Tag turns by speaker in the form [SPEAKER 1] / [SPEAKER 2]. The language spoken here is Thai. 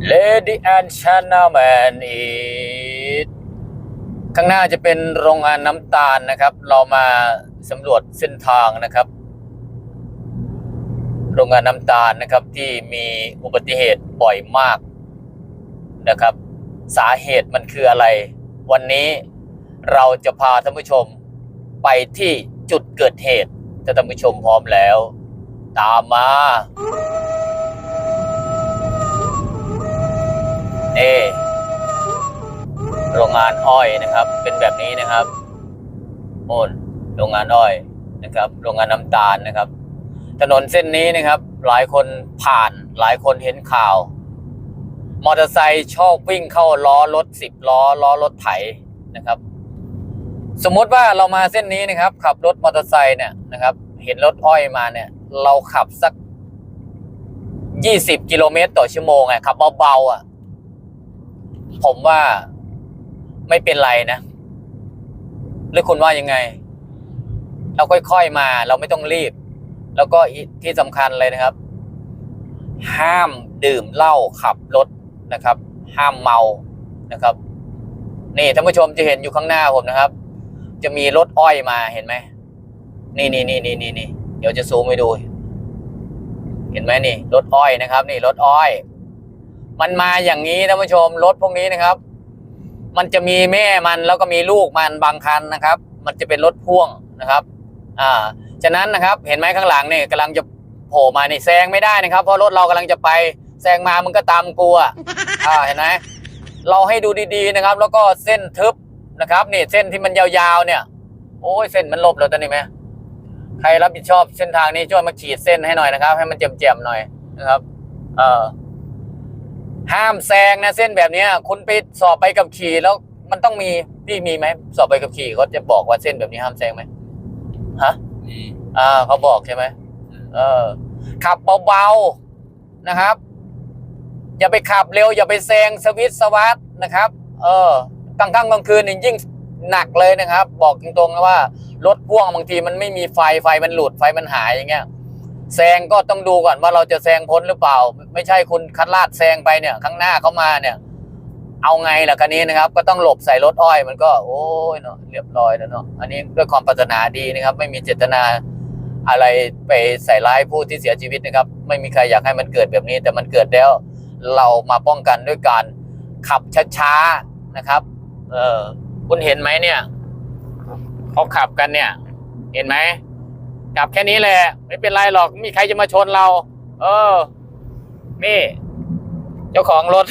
[SPEAKER 1] Lady and Gentlemen it ข้างหน้าจะเป็นโรงงานน้ำตาลนะครับ เรามาสำรวจเส้นทางนะครับ โรงงานน้ำตาลนะครับที่มีอุบัติเหตุบ่อยมากนะครับ สาเหตุมันคืออะไร วันนี้เราจะพาท่านผู้ชมไปที่จุดเกิดเหตุถ้าท่านผู้ชมพร้อมแล้ว ตามมา นี่ โรงงานอ้อยนะครับ เป็นแบบนี้นะครับโอนโรงงานอ้อยนะครับ โรงงานน้ำตาลนะครับ ถนนเส้นนี้นะครับ หลายคนผ่านหลายคนเห็นข่าว มอเตอร์ไซค์ชอบวิ่งเข้าล้อรถสิบล้อล้อรถไถนะครับ สมมติว่าเรามาเส้นนี้นะครับ ขับรถมอเตอร์ไซค์เนี่ยนะครับ เห็นรถอ้อยมาเนี่ย เราขับสักยี่สิบกิโลเมตรต่อชั่วโมงไงขับเบาๆอะ ผมว่าไม่เป็นไรนะ หรือคุณว่ายังไง เราค่อยๆมา เราไม่ต้องรีบ แล้วก็ที่สำคัญเลยนะครับ ห้ามดื่มเหล้าขับรถนะครับ ห้ามเมานะครับ นี่ท่านผู้ชมจะเห็นอยู่ข้างหน้าผมนะครับ จะมีรถอ้อยมาเห็นไหมนี่นี่นี่นี่นี่นี่เดี๋ยวจะซูมให้ดู เห็นไหมนี่รถอ้อยนะครับ นี่รถอ้อย มันมาอย่างนี้ท่านผู้ชมรถพวกนี้นะครับ มันจะมีแม่มันแล้วก็มีลูกมันบางคันนะครับ มันจะเป็นรถพ่วงนะครับ อ่าฉะนั้นนะครับ เห็นไหมข้างหลังเนี่ยกำลังจะโผล่มานี่แซงไม่ได้นะครับ เพราะรถเรากำลังจะไปแซงมามันก็ตามกลัวอ่าเห็นไหมเราให้ดูดีๆนะครับ แล้วก็เส้นทึบนะครับนี่เส้นที่มันยาวๆเนี่ย โอ้ยเส้นมันลบแล้วตอนนี้ไหมใครรับผิดชอบเส้นทางนี้ช่วยมาขีดเส้นให้หน่อยนะครับ ให้มันเจียมๆหน่อยนะครับ เออ ห้ามแซงนะเส้นแบบเนี้ยคุณไปสอบไปกับขี่แล้วมันต้องมีพี่มีไหมสอบไปกับขี่เขาจะบอกว่าเส้นแบบนี้ห้ามแซงไหมฮะ
[SPEAKER 2] นี่
[SPEAKER 1] อ่าเขาบอกใช่ไหมเออ ขับเบาๆนะครับ อย่าไปขับเร็ว อย่าไปแซงสวิตช์สวัสดนะครับ เออกลางค่ำกลางคืนนี่ยิ่งหนักเลยนะครับ บอกตรงๆนะว่ารถพ่วงบางทีมันไม่มีไฟไฟมันหลุดไฟมันหายอย่างเงี้ย แซงก็ต้องดูก่อนว่าเราจะแซงพ้นหรือเปล่า ไม่ใช่คุณคัดลาดแซงไปเนี่ย ข้างหน้าเขามาเนี่ย เอาไงล่ะคันนี้นะครับ ก็ต้องหลบใส่รถอ้อยมันก็ โอ้ยเนาะเรียบร้อยแล้วเนาะอันนี้ด้วยความปรารถนาดีนะครับ ไม่มีเจตนาอะไรไปใส่ร้ายผู้ที่เสียชีวิตนะครับ ไม่มีใครอยากให้มันเกิดแบบนี้ แต่มันเกิดแล้ว เรามาป้องกันด้วยการขับช้าๆนะครับ เออคุณเห็นไหมเนี่ยเขาขับกันเนี่ย เห็นไหม กลับแค่นี้แหละ ไม่เป็นไรหรอกไม่มีใครจะมาชนเรา เออ นี่ เจ้าของรถ